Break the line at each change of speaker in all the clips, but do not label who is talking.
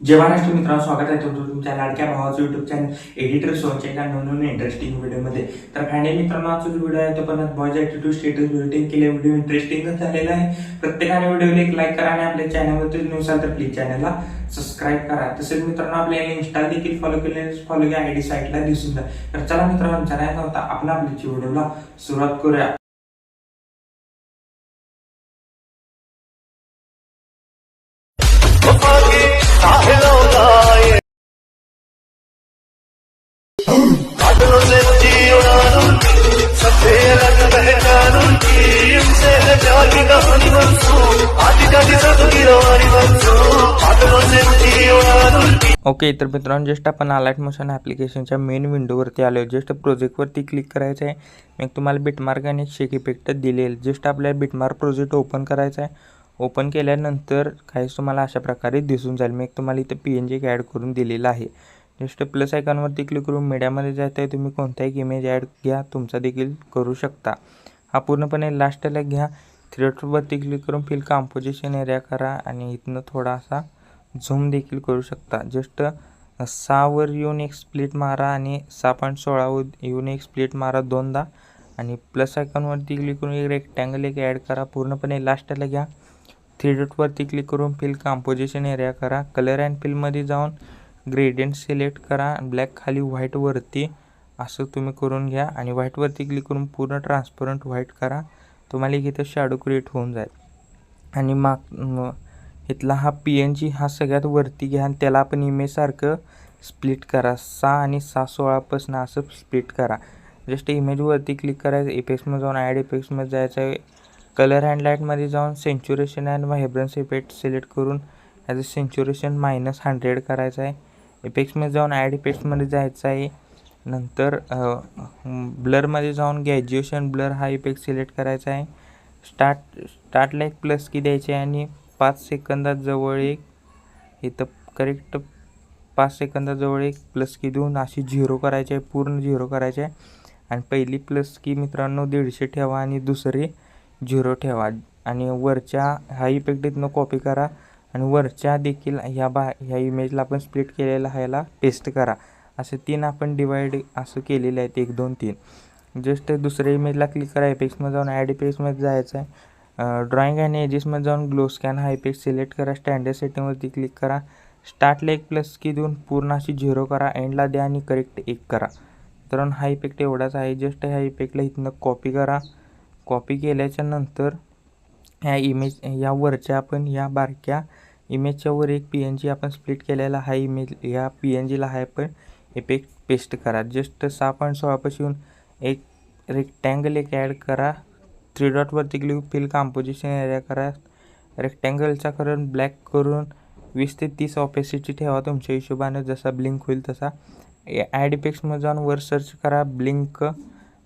जय महाराष्ट्र मित्रांनो स्वागत आहे तुमचं तुमच्या लाडक्या भावाचं युट्यूब चॅनल एडिटर सोनच्या एका नवीन इंटरेस्टिंग व्हिडिओमध्ये तर फायनली मित्रांनो आजचा जो व्हिडिओ आहे तो पण बॉयज ॲटिट्यूड स्टेटस बिल्डिंग केले व्हिडिओ इंटरेस्टिंगच झालेला आहे. प्रत्येकाने व्हिडिओला एक लाईक करा आणि आपल्या चॅनलवरती नसाल तर प्लीज चॅनलला सबस्क्राईब करा. तसेच मित्रांनो आपल्याला इन्स्टा देखील फॉलो केले फॉलो घ्या आयडी साईटला दिसून जा तर चला मित्रांनो जरा नव्हता आपला आपल्या व्हिडिओला सुरुवात करूया.
है जागी कहानी मंसूर आज
ओके तर मित्रांनो जस्ट आपण अलाइट मोशन ॲप्लिकेशनच्या मेन विंडोवरती आलो जस्ट प्रोजेक्टवरती क्लिक करायचं आहे मग तुम्हाला बिटमार्क आणि शेक इफेक्ट दिलेल. जस्ट आपल्याला बिटमार्क प्रोजेक्ट ओपन करायचा आहे ओपन केल्यानंतर काहीच तुम्हाला अशा प्रकारे दिसून जाईल. मी तुम्हाला इथं पी एन जी ॲड करून दिलेलं आहे. जस्ट प्लस आयकॉनवरती क्लिक करून मीडियामध्ये जायचं आहे तुम्ही कोणताही इमेज ॲड घ्या. तुमचा देखील करू शकता. हा पूर्णपणे लास्टला घ्या. थिएटरवरती क्लिक करून फिल कॉम्पोजिशन एरिया करा आणि इथनं थोडासा झूम देखील करू शकता. जस्ट सहावर येऊन एक स्प्लिट मारा आणि सहा पॉईंट सोळावर येऊन एक स्प्लिट मारा दोनदा. आणि प्लस आयकॉनवरती क्लिक करून एक रेक्टँगल एक ॲड करा. पूर्णपणे लास्टला घ्या. थ्री डॉटवरती क्लिक करून फिल कॉम्पोजिशन एरिया करा. कलर अँड फिलमध्ये जाऊन ग्रेडियंट सिलेक्ट करा. ब्लॅक खाली व्हाईटवरती असं तुम्ही करून घ्या. आणि व्हाईटवरती क्लिक करून पूर्ण ट्रान्सपरंट व्हाईट करा. तुम्हाला एक इथं शॅडो क्रिएट होऊन जाईल. आणि माग इथला हा पी एन जी हा सगळ्यात वरती घ्या आणि त्याला आपण इमेजसारखं स्प्लिट करा. सहा आणि सहा सोळापासून असं स्प्लिट करा. जस्ट इमेजवरती क्लिक करायचं. इफेक्ट्समध्ये जाऊन ॲड इफेक्ट्समध्ये जायचं. आहे कलर अँड लाईटमध्ये जाऊन saturation and vibrance effect select करून as a saturation minus hundred करायचं आहे. इफेक्ट्समध्ये जाऊन ॲड इफेक्ट्समध्ये जायचं आहे. नंतर ब्लरमध्ये जाऊन ग्रॅज्युएशन ब्लर हा इफेक्ट सिलेक्ट करायचा आहे. स्टार्ट स्टार्टला एक प्लस की द्यायची आहे आणि पाच सेकंदात जवळ एक इथं करेक्ट पाच सेकंदाजवळ एक प्लस की देऊन अशी झिरो करायची आहे पूर्ण झिरो करायची आहे. आणि पहिली प्लस की मित्रांनो दीडशे ठेवा आणि दुसरी झिरो ठेवा. आणि वरच्या हा इफेक्ट इथनं कॉपी करा. आणि वरच्या देखील ह्या बा ह्या इमेजला आपण स्प्लिट केलेला ह्याला पेस्ट करा. असे तीन आपण डिवाइड असं केलेले आहेत एक दोन तीन. जस्ट दुसऱ्या इमेजला क्लिक करा एपेक्समध्ये जाऊन ॲड इफेक्ट्समध्ये जायचं आहे. ड्रॉईंग आणि एजेसमध्ये जाऊन ग्लो स्कॅन हा इफेक्ट सिलेक्ट करा स्टँडर्ड सेटिंगवरती क्लिक करा. स्टार्टला एक प्लस की देऊन पूर्ण अशी झिरो करा एंडला द्या आणि करेक्ट एक करा. तर हा इफेक्ट एवढाच आहे. जस्ट ह्या इफेक्टला इथनं कॉपी करा. कॉपी केल्याच्यानंतर ह्या इमेज या वरच्या आपण या बारक्या इमेजच्या वर एक पी एन जी आपण स्प्लिट केलेला हा इमेज या पी एन जीला हा आपण इफेक्ट पेस्ट करा. जस्ट सहा पॉईंट सोळापासून एक रेक्टँगल एक ॲड करा. थ्री डॉटवरती क्लिक फिल कॉम्पोजिशन एरिया करा. रेक्टँगलचा करून ब्लॅक करून वीस ते तीस ऑपेसिटी ठेवा तुमच्या हिशोबानं. जसा ब्लिंक होईल तसा. ॲड इफेक्ट्समध्ये जाऊन वर सर्च करा. ब्लिंक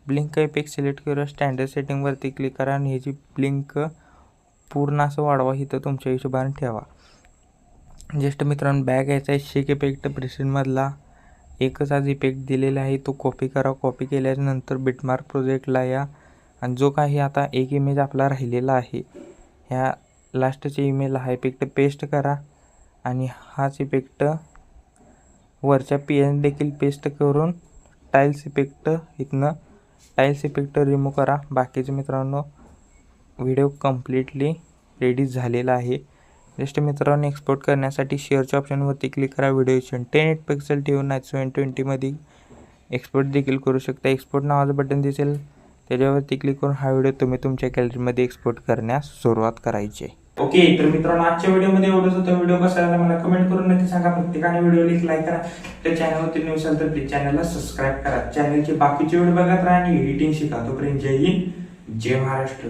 ब्लिंक इफेक्ट सिलेक्ट करा. स्टँडर्ड सेटिंगवरती क्लिक करा आणि ह्याची ब्लिंक पूर्ण असं वाढवा. इथं तुमच्या हिशोबाने ठेवा. ज्येष्ठ मित्रांनो बॅग यायचा आहे. शेक इफेक्ट प्रेसिडमधला एकच आज इफेक्ट दिलेला आहे तो कॉपी करा. कॉपी केल्यानंतर बिटमार्क प्रोजेक्टला या. आणि जो काही आता एक इमेज आपला राहिलेला आहे ह्या लास्टच्या इमेजला हा इफेक्ट पेस्ट करा. आणि हाच इफेक्ट वरच्या पी एन देखील पेस्ट करून टाईल्स इफेक्ट इथनं टाईल्स इफेक्ट रिमूव्ह करा. बाकीचे मित्रांनो व्हिडिओ कम्प्लिटली रेडी झालेला आहे. जस्ट मित्रांनो एक्सपोर्ट करण्यासाठी शेअरच्या ऑप्शनवरती क्लिक करा. व्हिडिओ टेन एट पिक्सेल ठेवून नाईट सेवन ट्वेंटीमध्ये एक्सपोर्ट देखील करू शकता. एक्सपोर्ट नावाचं बटन दिसेल. त्याच्यावरती क्लिक करून हा व्हिडिओ तुम्ही तुमच्या गॅलरीमध्ये एक्सपोर्ट करण्यास सुरुवात करायची.
ओके तर मित्रांनो आजच्या व्हिडिओमध्ये एवढंच होतं. व्हिडिओ कसा आला मला कमेंट करून नक्की सांगा. प्रत्येकाने व्हिडिओ एक लाईक करा. त्या चॅनलवरती न्यू असाल तर प्लीज चॅनलला सबस्क्राईब करा. चॅनलचे बाकीचे व्हिडिओ बघत राहा आणि एडिटिंग शिका. तोपर्यंत जय हिंद जय महाराष्ट्र.